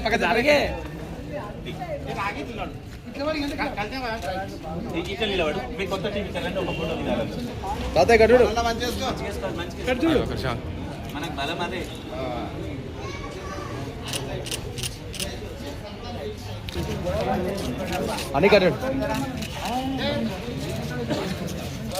పక్క జరిగే తాతయ్య కట్టుడు కట్టుడు మనకు బలం అదే అని కట్టాడు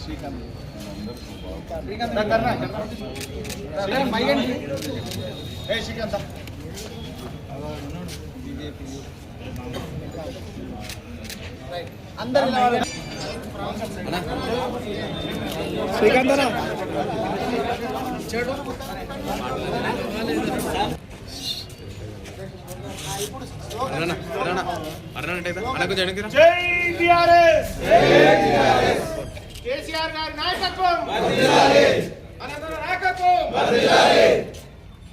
శ్రీకాంత్ అన్న. అన్న అన్న అన్న కేసీఆర్ గారి నాయకత్వం! అనంతరం నాయకత్వం!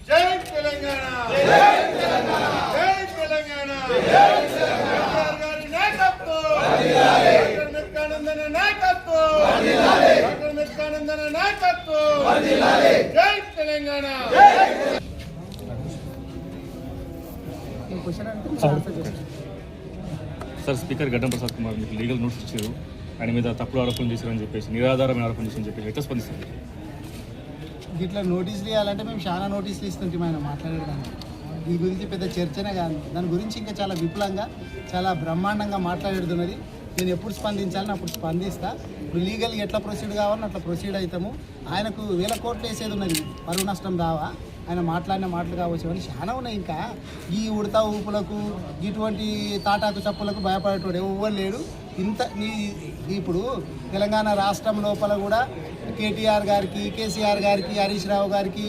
జై తెలంగాణ! జై తెలంగాణ! కేసీఆర్ గారి నాయకత్వం! మెత్కానందన నాయకత్వం! డాక్టర్ మెత్కానందన నాయకత్వం! జై తెలంగాణ! సార్ స్పీకర్ గడ్డం ప్రసాద్ కుమార్ మీకు లీగల్ నోటీస్ ఇచ్చారు. ఆయన మీద తప్పుడు ఆరోపణలు చేశారని చెప్పేసి నిరాధారమైన ఆరోపణలు చేశారని చెప్పేసి ఎట్లా స్పందిస్తారు? ఇట్లా నోటీసులు ఇవ్వాలంటే మేము చాలా నోటీసులు ఇస్తుంటాం ఆయన మాట్లాడడానికి. ఈ గురించి పెద్ద చర్చనే కాదు. దాని గురించి ఇంకా చాలా విపులంగా చాలా బ్రహ్మాండంగా మాట్లాడుతున్నది నేను ఎప్పుడు స్పందించాలని అప్పుడు స్పందిస్తా. ఇప్పుడు లీగల్ ఎట్లా ప్రొసీడ్ కావాలని అట్లా ప్రొసీడ్ అవుతాము ఆయనకు వేల కోట్లు వేసేది ఉన్నది. పరువు నష్టం దావా? ఆయన మాట్లాడిన మాటలు కావచ్చు అని చాలా ఉన్నాయి ఇంకా. ఈ ఉడతా ఊపులకు ఇటువంటి తాటాకు చప్పులకు భయపడేటోడు ఎవ్వరు లేడు. ఇంత నీ ఇప్పుడు తెలంగాణ రాష్ట్రం లోపల కూడా కేటీఆర్ గారికి కేసీఆర్ గారికి హరీష్ రావు గారికి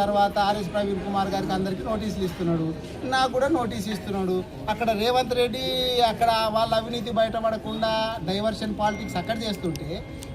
తర్వాత ఆర్ఎస్ ప్రవీణ్ కుమార్ గారికి అందరికీ నోటీసులు ఇస్తున్నాడు. నాకు కూడా నోటీస్ ఇస్తున్నాడు. అక్కడ రేవంత్ రెడ్డి అక్కడ వాళ్ళ అవినీతి బయటపడకుండా డైవర్షన్ పాలిటిక్స్ అక్కడ చేస్తుంటే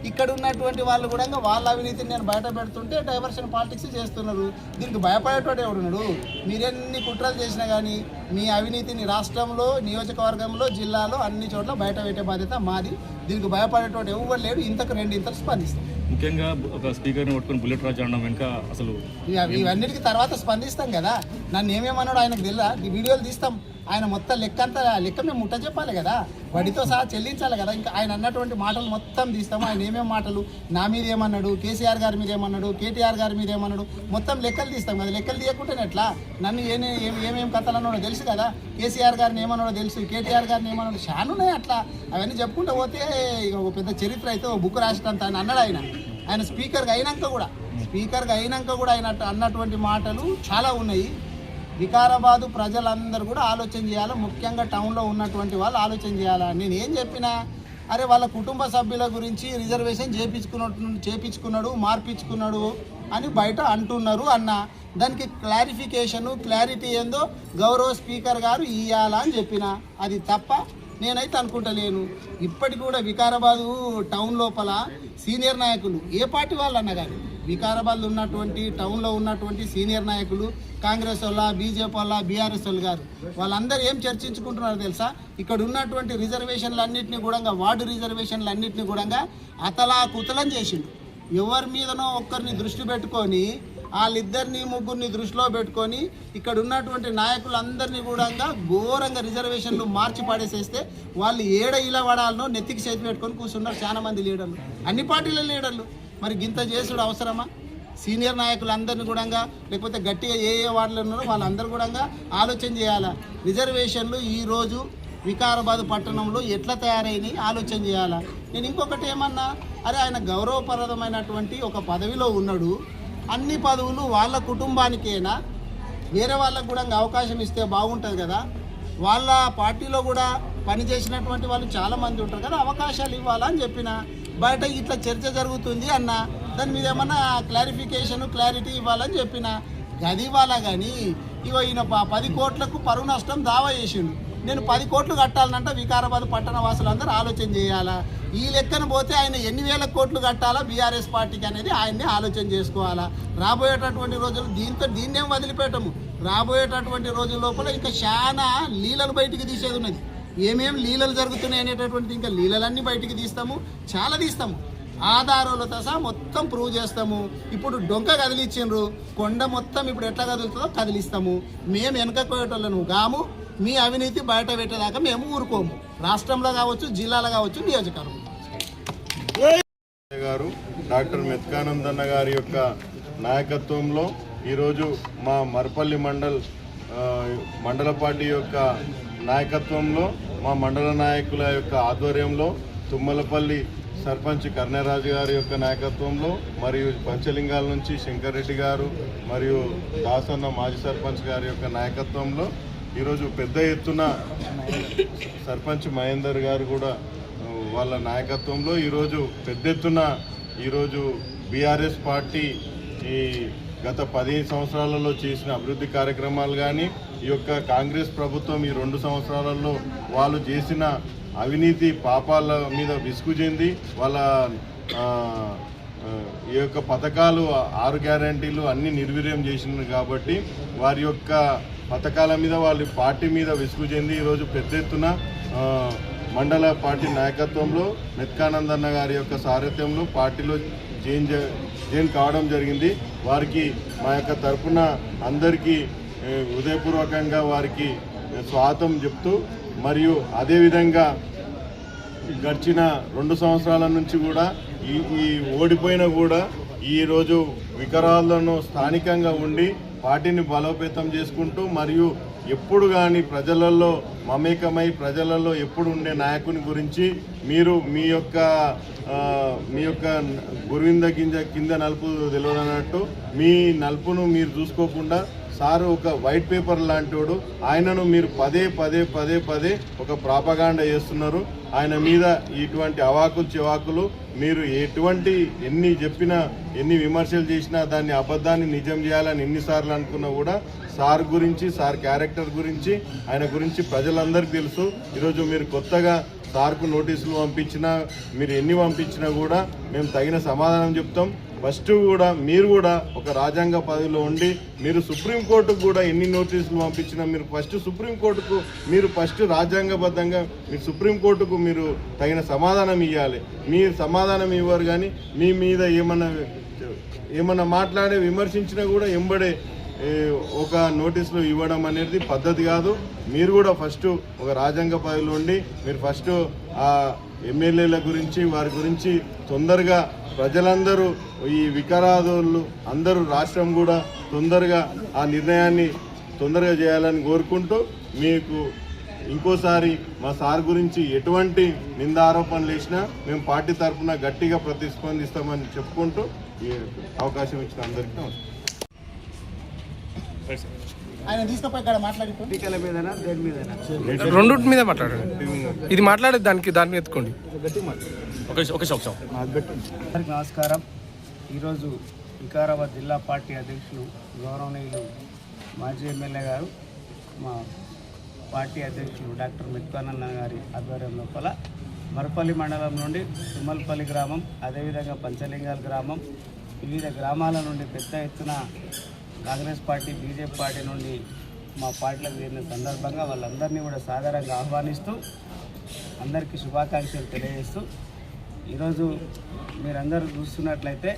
ఇక్కడ ఉన్నటువంటి వాళ్ళు కూడా వాళ్ళ అవినీతిని నేను బయట పెడుతుంటే డైవర్షన్ పాలిటిక్స్ చేస్తున్నారు. దీనికి భయపడేటోడు ఎవడున్నాడు? మీరెన్ని కుట్రలు చేసినా కానీ మీ అవినీతిని రాష్ట్రంలో నియోజకవర్గంలో జిల్లాలో అన్ని చోట్ల బయట పెట్టే బాధ్యత మాది. దీనికి భయపడేటోడు ఎవరు లేడు. ఇంతకు రెండు ఇంతలు స్పందిస్తాం. ముఖ్యంగా ఒక స్పీకర్ని పట్టుకొని బుల్లెట్ రాజు అనడం వెనుక అసలు ఇవి- ఇవన్నిటికి తర్వాత స్పందిస్తాం కదా. నన్ను ఏమేమన్నాడు ఆయనకు తెలియదా ఈ వీడియోలు తీస్తాం. ఆయన మొత్తం లెక్క అంతా లెక్క మేము ముట్ట చెప్పాలి కదా. వడితో సహా చెల్లించాలి కదా. ఇంకా ఆయన అన్నటువంటి మాటలు మొత్తం తీస్తాము. ఆయన ఏమేం మాటలు? నా మీద ఏమన్నాడు? కేసీఆర్ గారి మీద ఏమన్నాడు? కేటీఆర్ గారి మీద ఏమన్నాడు? మొత్తం లెక్కలు తీస్తాం కదా. లెక్కలు తీయకుంటేనే ఎట్లా? నన్ను ఏం- ఏమేం కథలు అన్నాడో తెలుసు కదా. కేసీఆర్ గారిని ఏమన్నాడో తెలుసు. కేటీఆర్ గారిని ఏమన్నాడు చాలా ఉన్నాయి అట్లా. అవన్నీ చెప్పుకుంటూ పోతే ఒక పెద్ద చరిత్ర అయితే ఒక బుక్ రాసినంత ఆయన అన్నాడు ఆయన. ఆయన స్పీకర్గా అయినాక కూడా స్పీకర్గా అయినాక కూడా ఆయన అన్నటువంటి మాటలు చాలా ఉన్నాయి. వికారాబాదు ప్రజలందరూ కూడా ఆలోచన చేయాలి ముఖ్యంగా టౌన్లో ఉన్నటువంటి వాళ్ళు ఆలోచన చేయాలా? నేను ఏం చెప్పినా అరే వాళ్ళ కుటుంబ సభ్యుల గురించి రిజర్వేషన్ చేపించుకున్నట్టు చేపించుకున్నాడు మార్పించుకున్నాడు అని బయట అంటున్నారు అన్న. దానికి క్లారిఫికేషన్ క్లారిటీ ఏందో గౌరవ స్పీకర్ గారు ఇయ్యాలా అని చెప్పిన. అది తప్ప నేనైతే అనుకుంటలేను. ఇప్పటికి కూడా వికారాబాదు టౌన్ లోపల సీనియర్ నాయకులు ఏ పార్టీ వాళ్ళు కానీ వికారాబాద్లో ఉన్నటువంటి టౌన్లో ఉన్నటువంటి సీనియర్ నాయకులు కాంగ్రెస్ వాళ్ళ బీజేపీ వాళ్ళ బీఆర్ఎస్ వాళ్ళు గారు వాళ్ళందరూ ఏం చర్చించుకుంటున్నారు తెలుసా? ఇక్కడ ఉన్నటువంటి రిజర్వేషన్లు అన్నింటినీ కూడా వార్డు రిజర్వేషన్లు అన్నింటినీ కూడా అతలా కుతలం చేసిండు. ఎవరి మీదనో ఒక్కరిని దృష్టి పెట్టుకొని వాళ్ళిద్దరిని ముగ్గురిని దృష్టిలో పెట్టుకొని ఇక్కడ ఉన్నటువంటి నాయకులందరినీ కూడా ఘోరంగా రిజర్వేషన్లు మార్చి పడేసేస్తే వాళ్ళు ఏడ ఇలా పడాలనో నెత్తికి చేతి పెట్టుకొని కూర్చున్నారు చాలా మంది లీడర్లు. అన్ని పార్టీల లీడర్లు. మరి గింత చేసుడు అవసరమా? సీనియర్ నాయకులందరినీ కూడా లేకపోతే గట్టిగా ఏ ఏ వార్డులు ఉన్నారో వాళ్ళందరూ కూడా ఆలోచన చేయాలా? రిజర్వేషన్లు ఈరోజు వికారాబాద్ పట్టణంలో ఎట్లా తయారైనాయి? ఆలోచన చేయాలా? నేను ఇంకొకటి ఏమన్నా? అరే ఆయన గౌరవప్రదమైనటువంటి ఒక పదవిలో ఉన్నాడు. అన్ని పదవులు వాళ్ళ కుటుంబానికేనా? వేరే వాళ్ళకు కూడా అవకాశం ఇస్తే బాగుంటుంది కదా. వాళ్ళ పార్టీలో కూడా పని చేసినటువంటి వాళ్ళు చాలా మంది ఉంటారు కదా అవకాశాలు ఇవ్వాలని చెప్పిన? బయట ఇట్లా చర్చ జరుగుతుంది అన్న దాని మీద ఏమన్నా క్లారిఫికేషన్ క్లారిటీ ఇవ్వాలని చెప్పిన? గది ఇవ్వాలా కానీ ఇగో ఈయన ప- పది కోట్లకు పరువు నష్టం దావా చేసిండు. నేను పది కోట్లు కట్టాలనంటే వికారాబాద్ పట్టణ వాసులందరూ ఆలోచన చేయాలా? ఈ లెక్కన పోతే ఆయన ఎన్ని వేల కోట్లు కట్టాలా బీఆర్ఎస్ పార్టీకి అనేది ఆయన్ని ఆలోచన చేసుకోవాలా? రాబోయేటటువంటి రోజులు దీంతో దీన్నేం వదిలిపెట్టము? రాబోయేటటువంటి రోజుల లోపల ఇంకా చాలా లీలలు బయటికి తీసేది ఉన్నది. ఏమేమి లీలలు జరుగుతున్నాయి అనేటటువంటిది ఇంకా లీలలన్నీ బయటికి తీస్తాము చాలా తీస్తాము. ఆధారాలతో సహా మొత్తం ప్రూవ్ చేస్తాము. ఇప్పుడు డొంక కదిలిచ్చిండ్రు కొండ మొత్తం ఇప్పుడు ఎట్లా కదులుతుందో కదిలిస్తాము. మేము వెనకపోయేటోళ్ళను గాము మీ అవినీతి బయట పెట్టేదాకా మేము ఊరుకోము. రాష్ట్రంలో కావచ్చు జిల్లాలో కావచ్చు నియోజకవర్గం గారు డాక్టర్ మెత్కానందన్న గారి యొక్క నాయకత్వంలో ఈరోజు మా మరపల్లి మండల్ మండల పార్టీ యొక్క నాయకత్వంలో మా మండల నాయకుల యొక్క ఆధ్వర్యంలో తుమ్మలపల్లి సర్పంచ్ కర్ణరాజు గారి యొక్క నాయకత్వంలో మరియు పంచలింగాల నుంచి శంకర్ రెడ్డి గారు మరియు దాసన్న మాజీ సర్పంచ్ గారి యొక్క నాయకత్వంలో ఈరోజు పెద్ద ఎత్తున సర్పంచ్ మహేందర్ గారు కూడా వాళ్ళ నాయకత్వంలో ఈరోజు పెద్ద ఎత్తున ఈరోజు బీఆర్ఎస్ పార్టీ ఈ గత పదిహేను సంవత్సరాలలో చేసిన అభివృద్ధి కార్యక్రమాలు కానీ ఈ యొక్క కాంగ్రెస్ ప్రభుత్వం ఈ రెండు సంవత్సరాలలో వాళ్ళు చేసిన అవినీతి పాపాల మీద విసుగు చెంది వాళ్ళ ఈ యొక్క పథకాలు ఆరు గ్యారంటీలు అన్ని నిర్వీర్యం చేసినారు కాబట్టి వారి యొక్క పథకాల మీద వాళ్ళ పార్టీ మీద విసుగు చెంది ఈరోజు పెద్ద ఎత్తున మండల పార్టీ నాయకత్వంలో మెత్కానందన్న గారి యొక్క సారథ్యంలో పార్టీలో జైన్ జైన్ కావడం జరిగింది. వారికి మా యొక్క తరపున అందరికీ హృదయపూర్వకంగా వారికి స్వాగతం చెప్తూ మరియు అదేవిధంగా గడిచిన రెండు సంవత్సరాల నుంచి కూడా ఈ ఈ ఓడిపోయినా కూడా ఈరోజు వికరాలను స్థానికంగా ఉండి పార్టీని బలోపేతం చేసుకుంటూ మరియు ఎప్పుడు కానీ ప్రజలలో మమేకమై ప్రజలలో ఎప్పుడు ఉండే నాయకుని గురించి మీరు మీ యొక్క మీ యొక్క గురువింద గింజ కింద నలుపు తెలియదన్నట్టు మీ నలుపును మీరు చూసుకోకుండా సారు ఒక వైట్ పేపర్ లాంటివాడు ఆయనను మీరు పదే పదే పదే పదే ఒక ప్రాపగాండ చేస్తున్నారు. ఆయన మీద ఇటువంటి అవాకులు చివాకులు మీరు ఎటువంటి ఎన్ని చెప్పినా ఎన్ని విమర్శలు చేసినా దాన్ని అబద్ధాన్ని నిజం చేయాలని ఎన్నిసార్లు అనుకున్నా కూడా సార్ గురించి సార్ క్యారెక్టర్ గురించి ఆయన గురించి ప్రజలందరికీ తెలుసు. ఈరోజు మీరు కొత్తగా సార్కు నోటీసులు పంపించినా మీరు ఎన్ని పంపించినా కూడా మేము తగిన సమాధానం చెప్తాం. ఫస్ట్ కూడా మీరు కూడా ఒక రాజ్యాంగ పదవిలో ఉండి మీరు సుప్రీంకోర్టుకు కూడా ఎన్ని నోటీసులు పంపించినా మీరు ఫస్ట్ సుప్రీంకోర్టుకు మీరు ఫస్ట్ రాజ్యాంగబద్ధంగా మీరు సుప్రీంకోర్టుకు మీరు తగిన సమాధానం ఇవ్వాలి మీరు సమాధానం ఇవ్వరు కానీ మీ మీద ఏమన్నా ఏమన్నా మాట్లాడే విమర్శించినా కూడా ఎంబడే ఒక నోటీసులు ఇవ్వడం అనేది పద్ధతి కాదు. మీరు కూడా ఫస్ట్ ఒక రాజ్యాంగ పదవిలో ఉండి మీరు ఫస్ట్ ఆ ఎమ్మెల్యేల గురించి వారి గురించి తొందరగా ప్రజలందరూ ఈ వికరాదులు అందరూ రాష్ట్రం కూడా తొందరగా ఆ నిర్ణయాన్ని తొందరగా చేయాలని కోరుకుంటూ మీకు ఇంకోసారి మా సార్ గురించి ఎటువంటి నింద ఆరోపణలు వేసినా మేము పార్టీ తరఫున గట్టిగా ప్రతిస్పందిస్తామని చెప్పుకుంటూ అవకాశం ఇచ్చిన అందరికీ నమస్కారం. ఆయన తీసుకుపోయి ఇక్కడ మాట్లాడిపోయి రెండుటి మీద మాట్లాడండి. ఇది మాట్లాడే దానికి దాన్ని ఎత్తుకోండి. నమస్కారం. ఈరోజు వికారాబాద్ జిల్లా పార్టీ అధ్యక్షులు గౌరవనీయులు మాజీ ఎమ్మెల్యే గారు మా పార్టీ అధ్యక్షులు డాక్టర్ మెత్కానన్న గారి ఆధ్వర్యం లోపల మరపల్లి మండలం నుండి తుమ్మలపల్లి గ్రామం అదేవిధంగా పంచలింగాల గ్రామం వివిధ గ్రామాల నుండి పెద్ద ఎత్తున కాంగ్రెస్ పార్టీ బీజేపీ పార్టీ నుండి మా పార్టీలకు చేరిన సందర్భంగా వాళ్ళందరినీ కూడా సాదరంగా ఆహ్వానిస్తూ అందరికీ శుభాకాంక్షలు తెలియజేస్తూ ఈరోజు మీరందరూ చూస్తున్నట్లయితే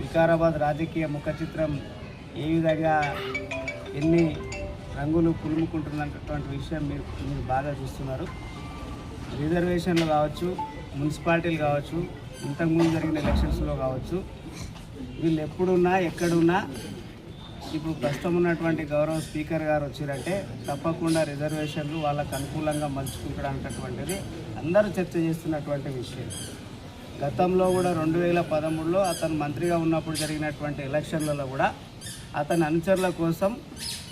వికారాబాద్ రాజకీయ ముఖ చిత్రం ఏ విధంగా ఎన్ని రంగులు పులుముకుంటున్నటువంటి విషయం మీరు మీరు బాగా చూస్తున్నారు. రిజర్వేషన్లు కావచ్చు మున్సిపాలిటీలు కావచ్చు ఇంతకుముందు జరిగిన ఎలక్షన్స్లో కావచ్చు వీళ్ళు ఎప్పుడున్నా ఎక్కడున్నా ఇప్పుడు ప్రస్తుతం ఉన్నటువంటి గౌరవ స్పీకర్ గారు వచ్చారంటే తప్పకుండా రిజర్వేషన్లు వాళ్ళకు అనుకూలంగా మలుచుకుంటాడు అనేటటువంటిది అందరూ చర్చ చేస్తున్నటువంటి విషయం. గతంలో కూడా రెండు వేల పదమూడులో అతను మంత్రిగా ఉన్నప్పుడు జరిగినటువంటి ఎలక్షన్లలో కూడా అతని అనుచరుల కోసం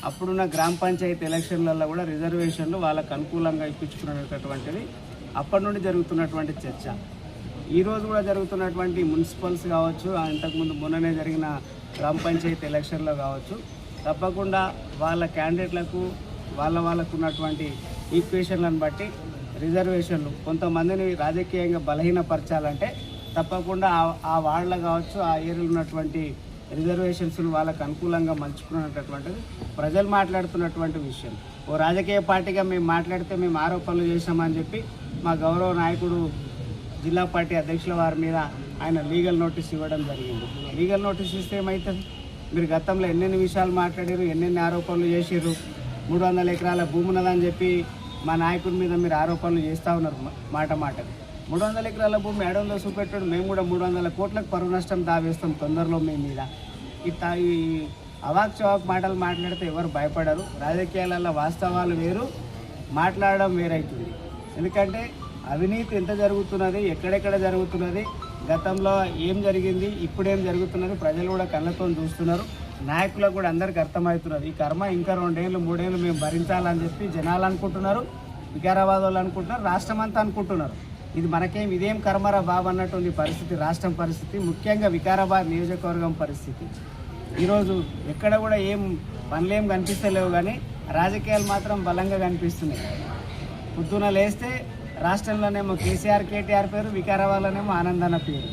అప్పుడున్న గ్రామ పంచాయతీ ఎలక్షన్లలో కూడా రిజర్వేషన్లు వాళ్ళకు అనుకూలంగా ఇప్పించుకున్నటువంటిది అప్పటి నుండి జరుగుతున్నటువంటి చర్చ. ఈరోజు కూడా జరుగుతున్నటువంటి మున్సిపల్స్ కావచ్చు ఇంతకుముందు మొన్ననే జరిగిన గ్రామ పంచాయతీ ఎలక్షన్లో కావచ్చు. తప్పకుండా వాళ్ళ క్యాండిడేట్లకు వాళ్ళ వాళ్ళకు ఉన్నటువంటి ఈక్వేషన్లను బట్టి రిజర్వేషన్లు కొంతమందిని రాజకీయంగా బలహీనపరచాలంటే తప్పకుండా ఆ- వాళ్ళ కావచ్చు ఆ ఏరియాలో ఉన్నటువంటి రిజర్వేషన్స్ను వాళ్ళకు అనుకూలంగా మంచుకున్నటువంటిది ప్రజలు మాట్లాడుతున్నటువంటి విషయం. ఓ రాజకీయ పార్టీగా మేము మాట్లాడితే మేము ఆరోపణలు చేశామని చెప్పి మా గౌరవ నాయకుడు జిల్లా పార్టీ అధ్యక్షుల వారి మీద ఆయన లీగల్ నోటీస్ ఇవ్వడం జరిగింది. లీగల్ నోటీస్ ఇస్తే ఏమవుతుంది మీరు గతంలో ఎన్నెన్ని విషయాలు మాట్లాడారు ఎన్నెన్ని ఆరోపణలు చేసిర్రు? మూడు వందల ఎకరాల భూమి ఉన్నదని చెప్పి మా నాయకుడి మీద మీరు ఆరోపణలు చేస్తూ ఉన్నారు మా- మాట మాటకు. మూడు వందల ఎకరాల భూమి ఏడంలో చూపెట్టాడు మేము కూడా మూడు వందల కోట్లకు పరువు నష్టం దావేస్తాం తొందరలో మీ మీద. ఈ ఈ అవాక్ చవాక్ మాటలు మాట్లాడితే ఎవరు భయపడరు. రాజకీయాలలో వాస్తవాలు వేరు మాట్లాడడం వేరైతుంది. ఎందుకంటే అవినీతి ఎంత జరుగుతున్నది ఎక్కడెక్కడ జరుగుతున్నది గతంలో ఏం జరిగింది ఇప్పుడేం జరుగుతున్నది ప్రజలు కూడా కళ్ళతో చూస్తున్నారు. నాయకులకు కూడా అందరికీ అర్థమవుతున్నది. ఈ కర్మ ఇంకా రెండేళ్ళు మూడేళ్ళు మేము భరించాలని చెప్పి జనాలు అనుకుంటున్నారు వికారాబాద్ వాళ్ళు అనుకుంటున్నారు రాష్ట్రం అంతా అనుకుంటున్నారు. ఇది మనకేం ఇదేం కర్మరా బాబు అన్నటువంటి పరిస్థితి రాష్ట్రం పరిస్థితి ముఖ్యంగా వికారాబాద్ నియోజకవర్గం పరిస్థితి. ఈరోజు ఎక్కడ కూడా ఏం పనులేం కనిపిస్తలేవు కానీ రాజకీయాలు మాత్రం బలంగా కనిపిస్తున్నాయి. పొద్దున లేస్తే రాష్ట్రంలోనేమో కేసీఆర్ కేటీఆర్ పేరు వికారాబాద్లోనేమో ఆనందన్న పేరు.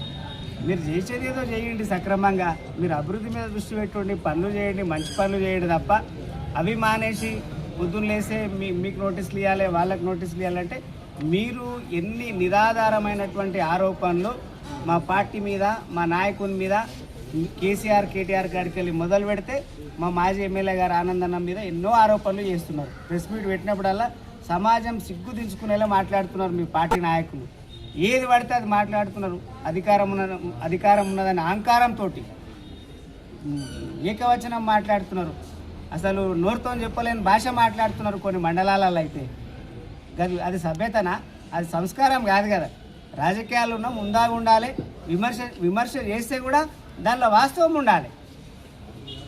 మీరు చేసేది ఏదో చేయండి సక్రమంగా. మీరు అభివృద్ధి మీద దృష్టి పెట్టుకోండి పనులు చేయండి మంచి పనులు చేయండి తప్ప అవి మానేసి పొద్దున్న లేసే మీ మీకు నోటీసులు ఇవ్వాలి వాళ్ళకి నోటీసులు ఇవ్వాలంటే మీరు ఎన్ని నిరాధారమైనటువంటి ఆరోపణలు మా పార్టీ మీద మా నాయకుని మీద కేసీఆర్ కేటీఆర్ గారికి వెళ్ళి మొదలు పెడితే మా మాజీ ఎమ్మెల్యే గారు ఆనందన్న మీద ఎన్నో ఆరోపణలు చేస్తున్నారు. ప్రెస్ మీట్ పెట్టినప్పుడల్లా సమాజం సిగ్గు దించుకునేలా మాట్లాడుతున్నారు మీ పార్టీ నాయకులు. ఏది పడితే అది మాట్లాడుతున్నారు. అధికారం ఉన్న అధికారం ఉన్నదని అహంకారంతో ఏకవచనం మాట్లాడుతున్నారు. అసలు నోరుతో చెప్పలేని భాష మాట్లాడుతున్నారు కొన్ని మండలాలలో అయితే. గది అది సభ్యతనా? అది సంస్కారం కాదు కదా. రాజకీయాలు ఉన్న ముందాగా ఉండాలి. విమర్శ విమర్శ చేస్తే కూడా దానిలో వాస్తవం ఉండాలి.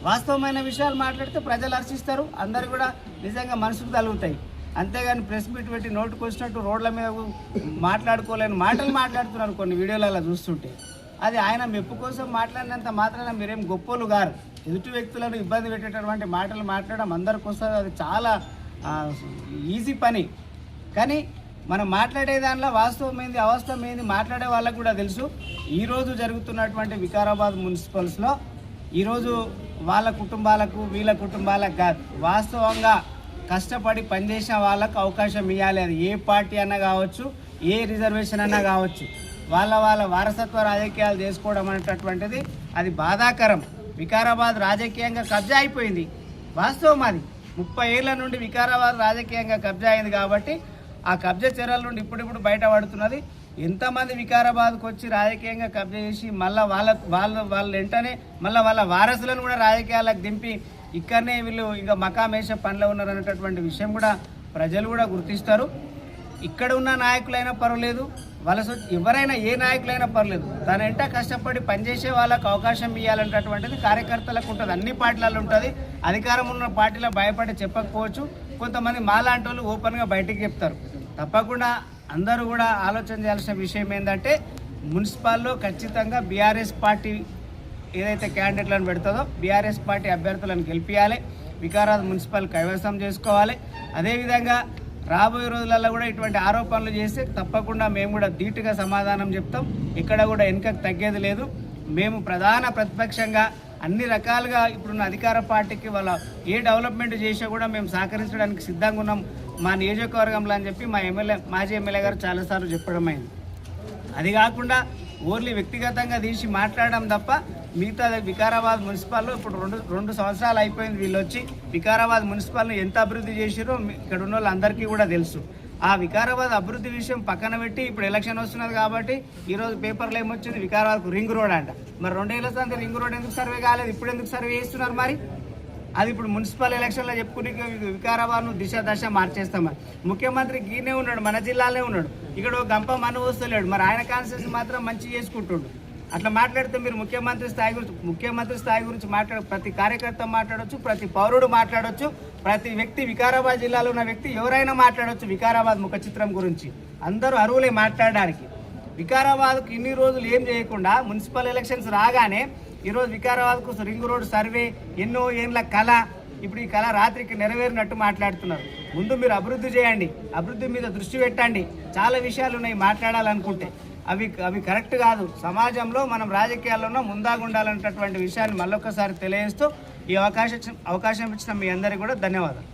వాస్తవమైన విషయాలు మాట్లాడితే ప్రజలు హర్షిస్తారు. అందరు కూడా నిజంగా మనసుకు తగులుతాయి. అంతేగాని ప్రెస్ మీట్ పెట్టి నోటుకు వచ్చినట్టు రోడ్ల మీద మాట్లాడుకోలేని మాటలు మాట్లాడుతున్నారు కొన్ని వీడియోలలో చూస్తుంటే. అది ఆయన మెప్పు కోసం మాట్లాడినంత మాత్రాన మీరేం గొప్పలు గారు. ఎదుటి వ్యక్తులను ఇబ్బంది పెట్టేటటువంటి మాటలు మాట్లాడడం అందరికి వస్తుంది అది చాలా ఈజీ పని. కానీ మనం మాట్లాడే దానిలో వాస్తవం ఏంది అవాస్తవం ఏంది మాట్లాడే వాళ్ళకు కూడా తెలుసు. ఈరోజు జరుగుతున్నటువంటి వికారాబాద్ మున్సిపల్స్లో ఈరోజు వాళ్ళ కుటుంబాలకు వీళ్ళ కుటుంబాలకు కాదు వాస్తవంగా కష్టపడి పనిచేసిన వాళ్ళకు అవకాశం ఇవ్వాలి. అది ఏ పార్టీ అన్నా కావచ్చు ఏ రిజర్వేషన్ అన్నా కావచ్చు వాళ్ళ వాళ్ళ వారసత్వ రాజకీయాలు చేసుకోవడం అనేటటువంటిది అది బాధాకరం. వికారాబాద్ రాజకీయంగా కబ్జా అయిపోయింది. వాస్తవం అది. ముప్పై ఏళ్ళ నుండి వికారాబాద్ రాజకీయంగా కబ్జా అయింది కాబట్టి ఆ కబ్జా చర్యల నుండి ఇప్పుడిప్పుడు బయటపడుతున్నది. ఎంతమంది వికారాబాద్కు వచ్చి రాజకీయంగా కబ్జా చేసి మళ్ళీ వాళ్ళ వాళ్ళ వాళ్ళ వెంటనే మళ్ళీ వాళ్ళ వారసులను కూడా రాజకీయాలకు దింపి ఇక్కడనే వీళ్ళు ఇంకా మకామేష పనిలో ఉన్నారు అనేటటువంటి విషయం కూడా ప్రజలు కూడా గుర్తిస్తారు. ఇక్కడ ఉన్న నాయకులైనా పర్వాలేదు వలస ఎవరైనా ఏ నాయకులైనా పర్లేదు తన ఎంట కష్టపడి పనిచేసే వాళ్ళకు అవకాశం ఇవ్వాలనేటటువంటిది కార్యకర్తలకు ఉంటుంది అన్ని పార్టీలలో ఉంటుంది. అధికారం ఉన్న పార్టీలో భయపడి చెప్పకపోవచ్చు. కొంతమంది మాలాంటి వాళ్ళు ఓపెన్గా బయటికి చెప్తారు. తప్పకుండా అందరూ కూడా ఆలోచన చేయాల్సిన విషయం ఏంటంటే మున్సిపాల్లో ఖచ్చితంగా బీఆర్ఎస్ పార్టీ ఏదైతే క్యాండిడేట్లను పెడుతుందో బీఆర్ఎస్ పార్టీ అభ్యర్థులను గెలిపించాలి వికారాబాద్ మున్సిపల్ కైవసం చేసుకోవాలి. అదేవిధంగా రాబోయే రోజులలో కూడా ఇటువంటి ఆరోపణలు చేస్తే తప్పకుండా మేము కూడా ధీటుగా సమాధానం చెప్తాం. ఇక్కడ కూడా వెనుకకు తగ్గేది లేదు. మేము ప్రధాన ప్రతిపక్షంగా అన్ని రకాలుగా ఇప్పుడున్న అధికార పార్టీకి వాళ్ళ ఏ డెవలప్మెంట్ చేసినా కూడా మేము సహకరించడానికి సిద్ధంగా ఉన్నాం. మా నియోజకవర్గంలో అని చెప్పి మా ఎమ్మెల్యే మాజీ ఎమ్మెల్యే గారు చాలాసార్లు చెప్పడం అయింది అది కాకుండా ఓన్లీ వ్యక్తిగతంగా తీసి మాట్లాడడం తప్ప మిగతా వికారాబాద్ మున్సిపాల్లో ఇప్పుడు రెండు రెండు సంవత్సరాలు అయిపోయింది వీళ్ళు వచ్చి వికారాబాద్ మున్సిపాల్ని ఎంత అభివృద్ధి చేసిరో ఇక్కడ ఉన్న వాళ్ళందరికీ కూడా తెలుసు. ఆ వికారాబాద్ అభివృద్ధి విషయం పక్కన పెట్టి ఇప్పుడు ఎలక్షన్ వస్తున్నది కాబట్టి ఈరోజు పేపర్లో ఏమొచ్చింది? వికారాబాద్కు రింగ్ రోడ్ అంట. మరి రెండేళ్ళ సంది రింగ్ రోడ్ ఎందుకు సర్వే కాలేదు? ఇప్పుడు ఎందుకు సర్వే చేస్తున్నారు మరి? అది ఇప్పుడు మున్సిపల్ ఎలక్షన్లో చెప్పుకుని వికారాబాద్ను దిశ దశ మార్చేస్తామని ముఖ్యమంత్రి గీనే ఉన్నాడు మన జిల్లాలే ఉన్నాడు. ఇక్కడ గంప మన వస్తలేడు మరి ఆయన కాన్సెన్స్ మాత్రం మంచి చేసుకుంటుండు. అట్లా మాట్లాడితే మీరు ముఖ్యమంత్రి స్థాయి గురించి ముఖ్యమంత్రి స్థాయి గురించి మాట్లాడ ప్రతి కార్యకర్త మాట్లాడొచ్చు ప్రతి పౌరుడు మాట్లాడొచ్చు ప్రతి వ్యక్తి వికారాబాద్ జిల్లాలో ఉన్న వ్యక్తి ఎవరైనా మాట్లాడొచ్చు వికారాబాద్ ముఖ చిత్రం గురించి. అందరూ అరువులే మాట్లాడడానికి. వికారాబాద్కు ఇన్ని రోజులు ఏం చేయకుండా మున్సిపల్ ఎలక్షన్స్ రాగానే ఈరోజు వికారాబాద్కు రింగ్ రోడ్ సర్వే ఎన్నో ఏండ్ల కళ ఇప్పుడు ఈ కళ రాత్రికి నెరవేరినట్టు మాట్లాడుతున్నారు. ముందు మీరు అభివృద్ధి చేయండి అభివృద్ధి మీద దృష్టి పెట్టండి. చాలా విషయాలు ఉన్నాయి మాట్లాడాలనుకుంటే. అవి అవి కరెక్ట్ కాదు. సమాజంలో మనం రాజకీయాల్లోనూ ముందాగుండాలన్నటువంటి విషయాన్ని మళ్ళొకసారి తెలియజేస్తూ ఈ అవకాశం అవకాశం ఇచ్చిన మీ అందరికీ కూడా ధన్యవాదాలు.